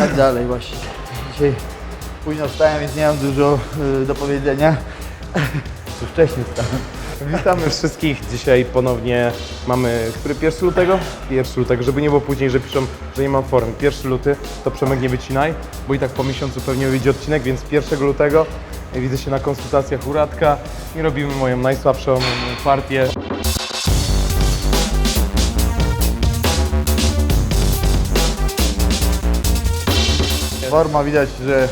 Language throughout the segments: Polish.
tak dalej właśnie. Dzisiaj późno wstałem, więc nie mam dużo y, do powiedzenia. Tu wcześniej wstałem. Witamy wszystkich. Dzisiaj ponownie mamy, który 1 lutego? 1 lutego, żeby nie było później, że piszą, że nie mam formy. 1 luty to Przemek nie wycinaj, bo i tak po miesiącu pewnie wyjdzie odcinek, więc 1 lutego widzę się na konsultacjach u Radka i robimy moją najsłabszą partię. Forma widać, że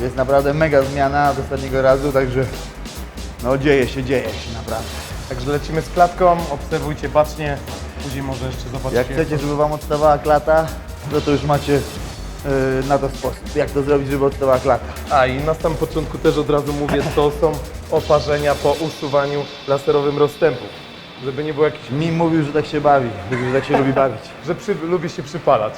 jest naprawdę mega zmiana od ostatniego razu, także no dzieje się, dzieje się naprawdę. Także lecimy z klatką, obserwujcie bacznie, później może jeszcze zobaczycie. Jak chcecie, żeby Wam odstawała klata, no to już macie y, na to sposób. Jak to zrobić, żeby odstawała klata. A i na samym początku też od razu mówię, to są oparzenia po usuwaniu laserowym rozstępu. Żeby nie było jakichś Mi mówił, że tak się bawi, że tak się lubi bawić. że przy, lubi się przypalać.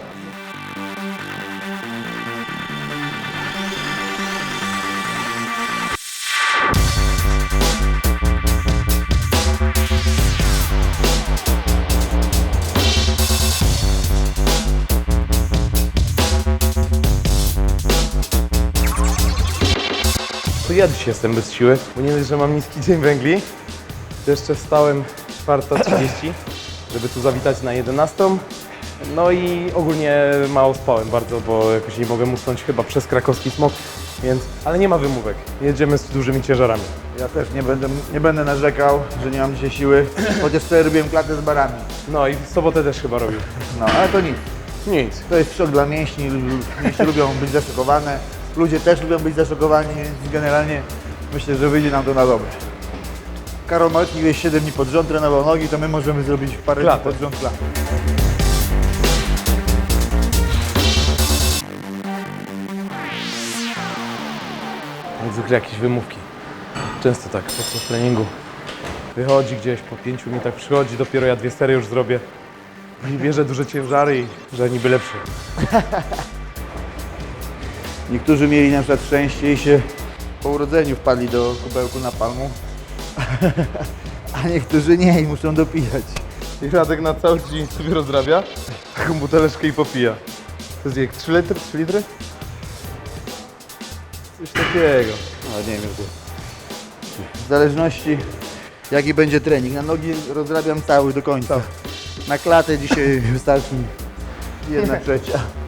Ja dzisiaj jestem bez siły, bo nie dość, że mam niski dzień węgli, to jeszcze wstałem 4.30, żeby tu zawitać na 11. No i ogólnie mało spałem bardzo, bo jakoś nie mogę usnąć chyba przez krakowski smog, więc... Ale nie ma wymówek, jedziemy z dużymi ciężarami. Ja też nie będę, nie będę narzekał, że nie mam dzisiaj siły, chociaż wczoraj robiłem klatę z barami. No i w sobotę też chyba robił. No, ale to nic. Nic. To jest szok dla mięśni, mięśnie lubią być zaszokowane, ludzie też lubią być zaszokowani, więc generalnie myślę, że wyjdzie nam to na dobre. Karol Malki jest 7 dni pod rząd trenował nogi, to my możemy zrobić parę Klatę. dni pod rząd. Jak zwykle jakieś wymówki. Często tak podczas treningu. Wychodzi gdzieś, po pięciu minutach przychodzi, dopiero ja dwie serie już zrobię. I bierze duże ciężary i że niby lepszy. Niektórzy mieli na przykład szczęście i się po urodzeniu wpadli do kubełku na palmu, a niektórzy nie i muszą dopijać. I Radek na cały dzień sobie rozrabia, taką buteleczkę i popija. To jest jak 3 litry? 3 litry? Coś takiego. No nie wiem, to w zależności jaki będzie trening. Na nogi rozrabiam cały do końca. Na klatę dzisiaj wystarczy mi jedna trzecia.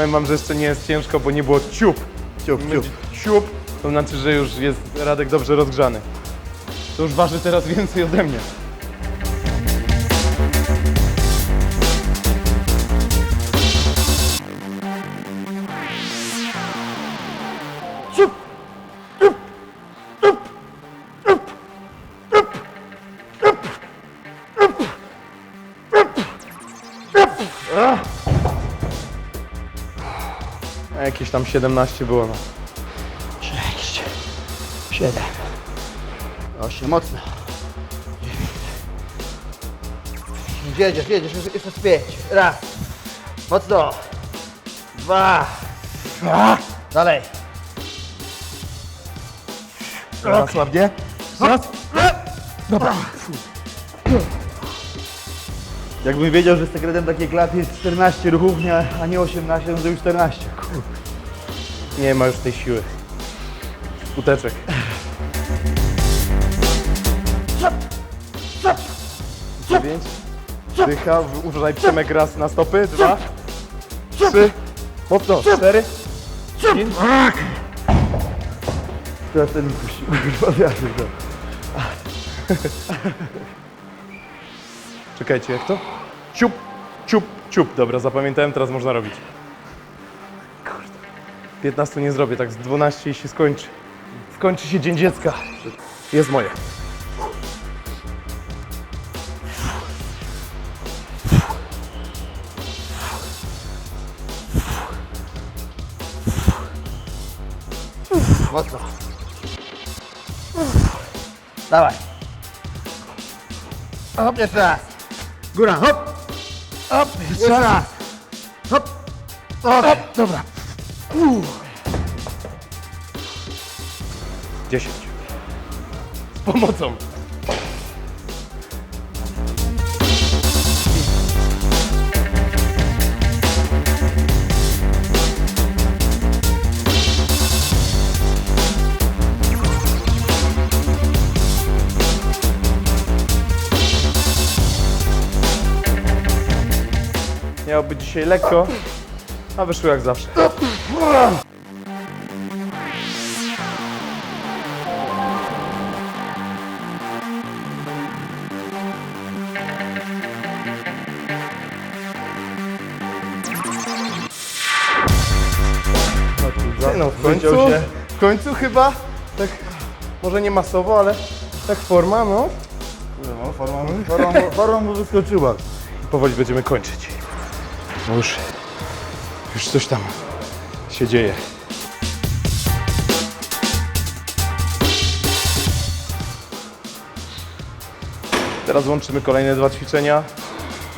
Powiem wam, że jeszcze nie jest ciężko, bo nie było ciup. Ciup, ciup. Ciup, to znaczy, że już jest Radek dobrze rozgrzany. To już waży teraz więcej ode mnie. A Jakieś tam 17 było, no. Sześć, siedem, osiem, mocno. Dziewięć. Jedziesz, jedziesz, jeszcze, jeszcze z pięć. Raz, mocno. Dwa, dalej. Raz słabnie. Raz. Dobra. Jakbym wiedział, że sekretem takiej klaty jest 14 ruchów, a nie 18, no to już 14. Kur- Nie ma już tej siły. Skuteczek. Dziewięć. Dycha, uważaj Przemek raz na stopy. Dwa. Trzy. Mocno. Cztery. Pięć. Teraz ten puścił. Czekajcie, jak to? Ciup, ciup, ciup. Dobra, zapamiętałem, teraz można robić. Kurde. 15 nie zrobię, tak z 12 i się skończy. Skończy się Dzień Dziecka. Jest moje. Mocno. Dawaj. Hop, jeszcze raz. Góra, hop. Hop, jeszcze raz. Hop. Hop, dobra. Uff. 10. pomocą. Dzisiaj lekko, a wyszło jak zawsze. No w końcu, w końcu chyba, tak może nie masowo, ale tak forma, no. No, formą, formą, formą mu wyskoczyła. Powoli będziemy kończyć. No już, już coś tam się dzieje. Teraz łączymy kolejne dwa ćwiczenia.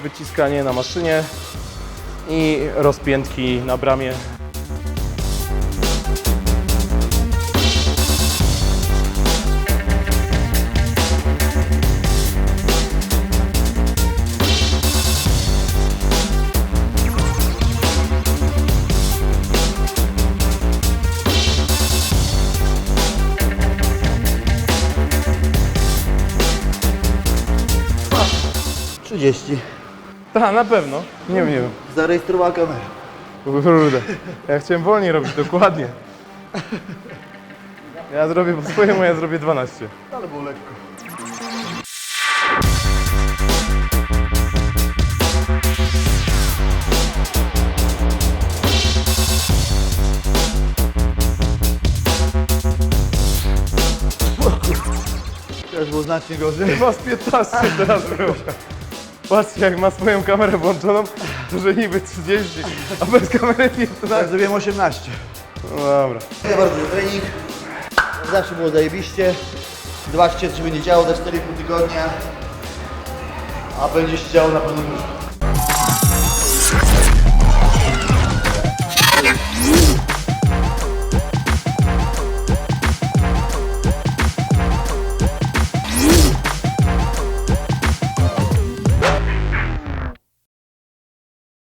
Wyciskanie na maszynie i rozpiętki na bramie. Trzydzieści. Tak, na pewno. Nie wiem, nie wiem. Zarejestrowała kamerę. Kurde. Ja chciałem wolniej robić, dokładnie. Ja zrobię po swojemu, ja zrobię 12. Ale było lekko. Teraz było znacznie gorzej. Chyba z 15 teraz było. Patrzcie, jak ma swoją kamerę włączoną, to że niby 30, a bez kamery 15. Tak, zrobiłem 18. No dobra. Dziękuję bardzo za trening. Zawsze było zajebiście. Zobaczcie, czy będzie działo za 4,5 tygodnia. A będzie się działo na pewno dużo.